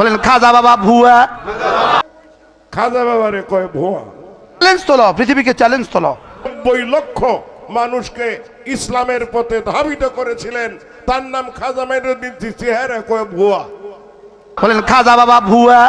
বলেন খাজা বাবা ভুয়া। খাজা বাবা রে কয় ভুয়া। চ্যালেঞ্জ তোলো পৃথিবীকে চ্যালেঞ্জ তোলো। নব্বই লক্ষ মানুষকে ইসলামের পথে ধাবিত করেছিলেন। তার নাম খাজা মাইনুদ্দিন চেহারা কয় ভুয়া। বলেন খাজা বাবা ভুয়া।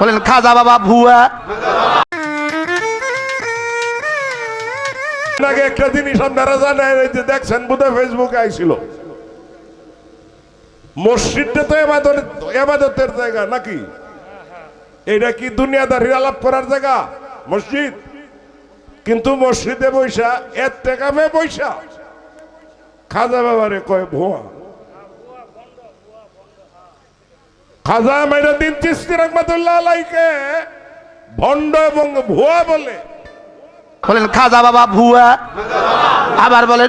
বলেন খাজা বাবা ভুয়া। আগে একটা জিনিস আপনারা জানেন যে দেখছেন বোধহয় ফেসবুকে আইছিল। মসজিদটা তো এবাদত, এবাদতের জায়গা নাকি? এটা কি দুনিয়াদারির আলাপ করার জায়গা? মসজিদ? কিন্তু মসজিদে বৈশা, এর টেকামে বৈশা। খাজা বাবারে কয়, ভুয়া। খাজা মাইনুদ্দিন চিস্তি রহমাতুল্লাহ ভণ্ড এবং ভুয়া বলে। বলেন, খাজা বাবা ভুয়া। আবার বলেন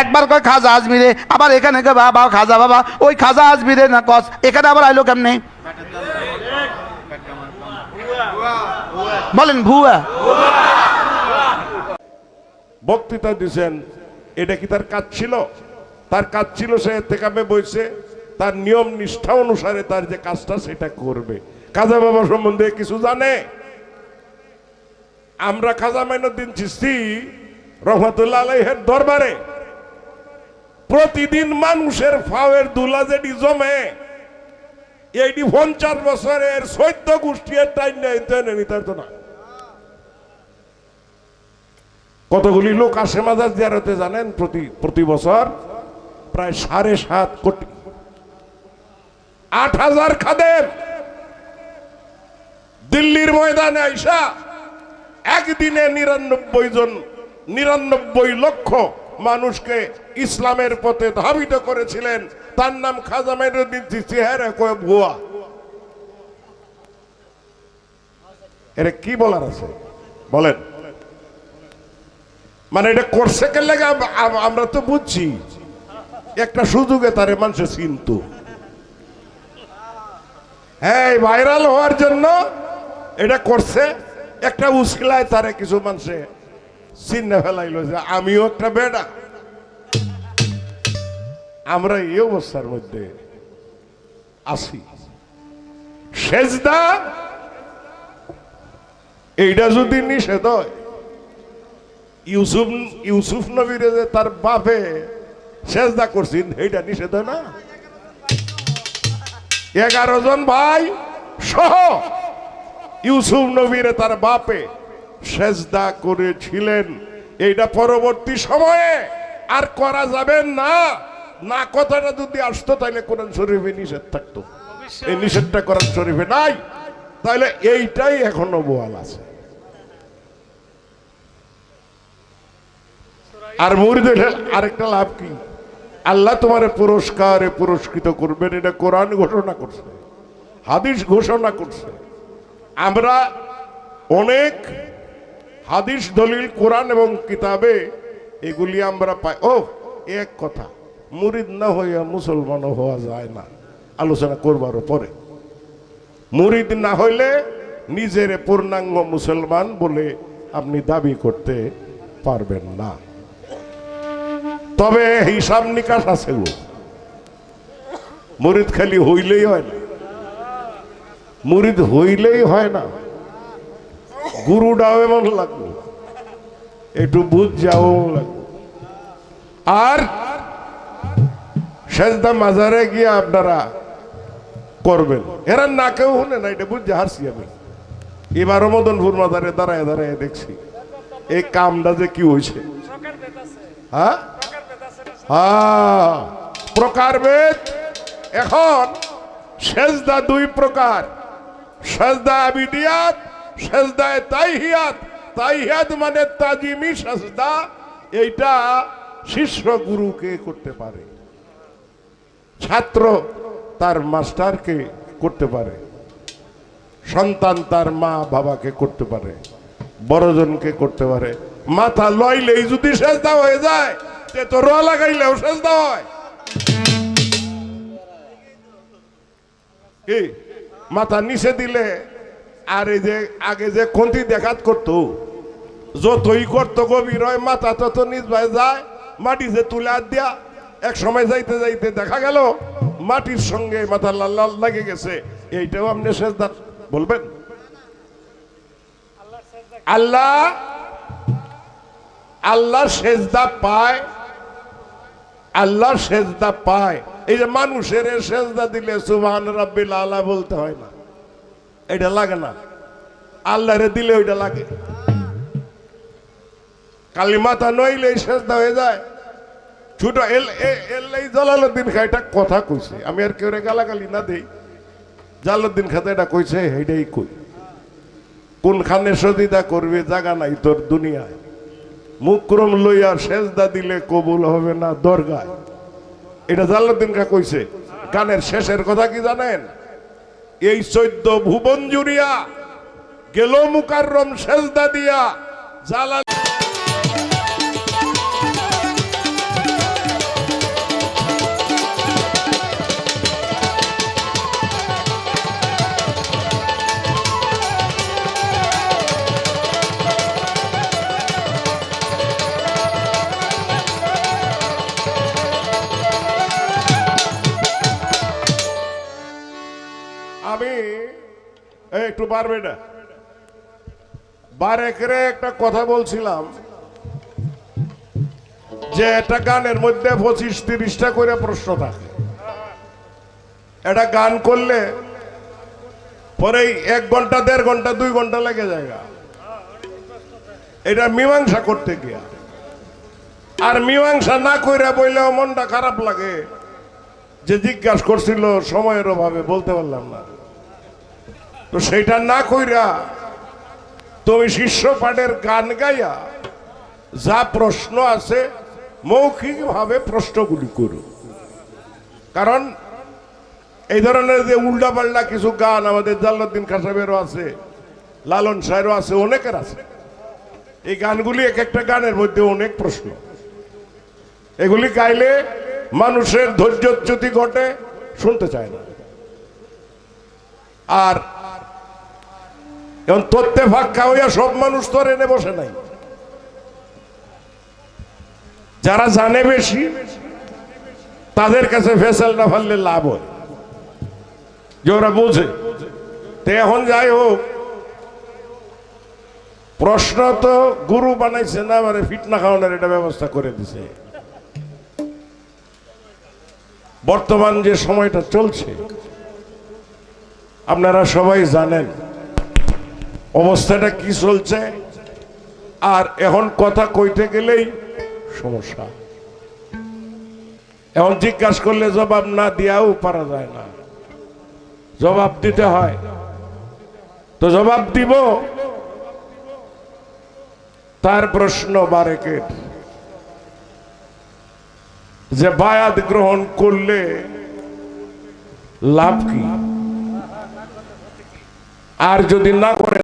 একবার কয় খাজা আজমিরে, আবার এখানে কয় বাবা, খাজা বাবা, ওই খাজা আজমিরে না কস, এখানে আবার আইলো কেমনে? বলেন, ভুয়া। বক্তৃতা দিছেন, এটা কি তার কাজ ছিল? তার কাজ ছিল সে তেকামে বইছে, তার নিয়ম নিষ্ঠা অনুসারে তার যে কাজটা সেটা করবে। খাজা বাবা সম্বন্ধে কিছু জানে? আমরা খাজা মাইনুদ্দিন চিস্তি রহমতুল্লাহ আলাইহের দরবারে প্রতিদিন মানুষের ফাওয়ের দুলা যেটি জমে, এইটি পঞ্চাশ বছরের চৈদ্য গোষ্ঠীর টাইম নেই নিতে না? কতগুলি লোক আসে মাজার জিয়ারতে জানেন, প্রতি প্রতি বছর প্রায় সাড়ে সাত কোটি। আট হাজার খাদেম। দিল্লির ময়দানে আইসা একদিনে নিরানব্বই জন, নিরানব্বই লক্ষ মানুষকে ইসলামের পথে ধাবিত করেছিলেন। তার নাম খাজা মাইনুদ্দিন চেহারা কয়ে ভুয়া। এটা কি বলার আছে? বলেন। মানে এটা করছে কে লাগে আম- আম- আমরা তো বুঝছি। একটা সুযোগে তারে মানুষ চিন্ত। হ্যাঁ ভাইরাল হওয়ার জন্য এটা করছে। একটা উস্কিলায় তারে কিছু মানুষে চিহ্ন ফেলাইলো যে আমিও একটা বেডা আমরা এই অবস্থার মধ্যে আছি। সেজদা, এইটা যদি নিষেধ হয়, ইউসুফ ইউসুফ নবীরে যে তার বাপে সেজদা করছেন এইটা নিষেধ না? এগারো জন ভাই সহ ইউসুফ নবীরে তার বাপে সেজদা করেছিলেন। এইটা পরবর্তী সময়ে। আর করা যাবে না। না কথাটা যদি আসতো তাহলে কোরআন শরীফে নিষেধ থাকতো। এই নিষেধটা কোরআন শরীফে নাই। তাহলে এইটাই এখনও বোয়াল আছে। আর মুরিদের আরেকটা লাভ কি? আল্লাহ তোমার পুরস্কারে পুরস্কৃত করবেন। এটা কোরআন ঘোষণা করছে। হাদিস ঘোষণা করছে। আমরা অনেক হাদিস, দলিল, কোরআন এবং কিতাবে এগুলি আমরা পাই। ও, এক কথা, মুরিদ না হইয়া মুসলমান হওয়া যায় না। আলোচনা করবার পরে। মুরিদ না হইলে নিজের পূর্ণাঙ্গ মুসলমান বলে আপনি দাবি করতে পারবেন না। তবে হিসাব নিকাশ আছে গো। মুরিদ খালি হইলেই হয় না। মুরিদ হইলেই হয় না। গুরুটাও এমন লাগবে। একটু বুঝ যাও লাগবে। আর সেজদা মাজারে গিয়ে আপনারা করবেন। এরা না কেউ শুনে না, এটা বুঝতে হারছি আমি। এবারও মদনপুর মাজারে দাঁড়ায় দাঁড়ায় দেখছি। এই কামটা যে কি হয়েছে। হ্যাঁ? হ্যাঁ। প্রকারভেদ এখন সেজদা দুই প্রকার। সেজদা আবিদিয়াত সেজদায় তাইহিয়াত। তাইহিয়াত মানে তাজিমি সেজদা, এইটা শিষ্য গুরুকে করতে পারে। ছাত্র তার মাস্টারকে করতে পারে। সন্তান তার মা বাবাকে করতে পারে। বড়জনকে করতে পারে। মাথা লইলেই যদি সেজদা হয়ে যায়, তে তো র লাগাইলেও সেজদা হয়। কি মাথা নিচে দিলে আর এই যে, আগে যে খন্তি দেখাত করতো, যতই করতো গভীর হয়, মাথা তত নিজ ভাই যায়, মাটি যে তুলে হাত দিয়া, এক সময় যাইতে যাইতে দেখা গেল, মাটির সঙ্গে মাথা লাল লাল লাগে গেছে। এইটাও আপনি সেজদা বলবেন? আল্লাহ আল্লাহ সেজদা পায়, আল্লাহ সেজদা পায়। এই যে মানুষের সেজদা দিলে সুবহান রাব্বিল আলা বলতে হয় না। এটা লাগে না। আল্লাহরে দিলে ওইটা লাগে। কালী মাথা নইলে সেজদা হয়ে যায়। ছোট এল এল্লাই জালালউদ্দিন খা এটা কথা কইছে। আমি আর কেউ গালাগালি না দেই। জালালউদ্দিন খাতে এটা কইছে এইটাই কই। কোনখানে সদিদা করবে জাগা নাই তোর দুনিয়ায়। মুক্রম লইয়া সেজদা দিলে কবুল হবে না দরগায়। এটা জালালউদ্দিন খা কইছে। গানের শেষের কথা কি জানেন? এই চৈদ্দ ভুবন জুড়িয়া গেল মুকাররম সেজদা দিয়া জালাল একটু পারবে না। বার একরে একটা কথা বলছিলাম যে একটা গানের মধ্যে পঁচিশ তিরিশটা করে প্রশ্ন থাকে। এটা গান করলে পরেই এক ঘণ্টা, দেড় ঘণ্টা, দুই ঘণ্টা লেগে যায় এটা মীমাংসা করতে গিয়া। আর মীমাংসা না কইরা বইলেও মনটা খারাপ লাগে। যে জিজ্ঞাসা করছিল সময়ের অভাবে, বলতে পারলাম না। তো সেটা না কইরা তুমি শিষ্য পাঠের গান গাইয়া যা প্রশ্ন আছে মৌখিকভাবে প্রশ্নগুলি করো। কারণ এই ধরনের যে উল্টা পাল্টা কিছু গান আমাদের জাল্লাদ্দিন খাসাবেরও আছে, লালন সাহেরও আছে, অনেকের আছে। এই গানগুলি এক একটা গানের মধ্যে অনেক প্রশ্ন। এগুলি গাইলে মানুষের ধৈর্যচ্যুতি ঘটে, শুনতে চায় না। আর এখন তত্ত্বে ফাঁকা হইয়া সব মানুষ তো এনে বসে নাই। যারা জানে বেশি, তাদের কাছে ফেসাল না ফাললে লাভ হয়। যে ওরা বোঝে এখন যাই হোক, প্রশ্ন তো গুরু বানাইছে না মানে ফিটনা খাওয়ানোর এটা ব্যবস্থা করে দিছে। বর্তমান যে সময়টা চলছে, আপনারা সবাই জানেন অবস্থাটা কি চলছে? আর এখন কথা কইতে গেলেই সমস্যা। এখন জিজ্ঞাসা করলে জবাব না দিয়াও পারা যায় না। জবাব দিতে হয়। তো জবাব দিব, তার প্রশ্ন বারেকের। যে বায়াত গ্রহণ করলে লাভ কি? আর যদি না করে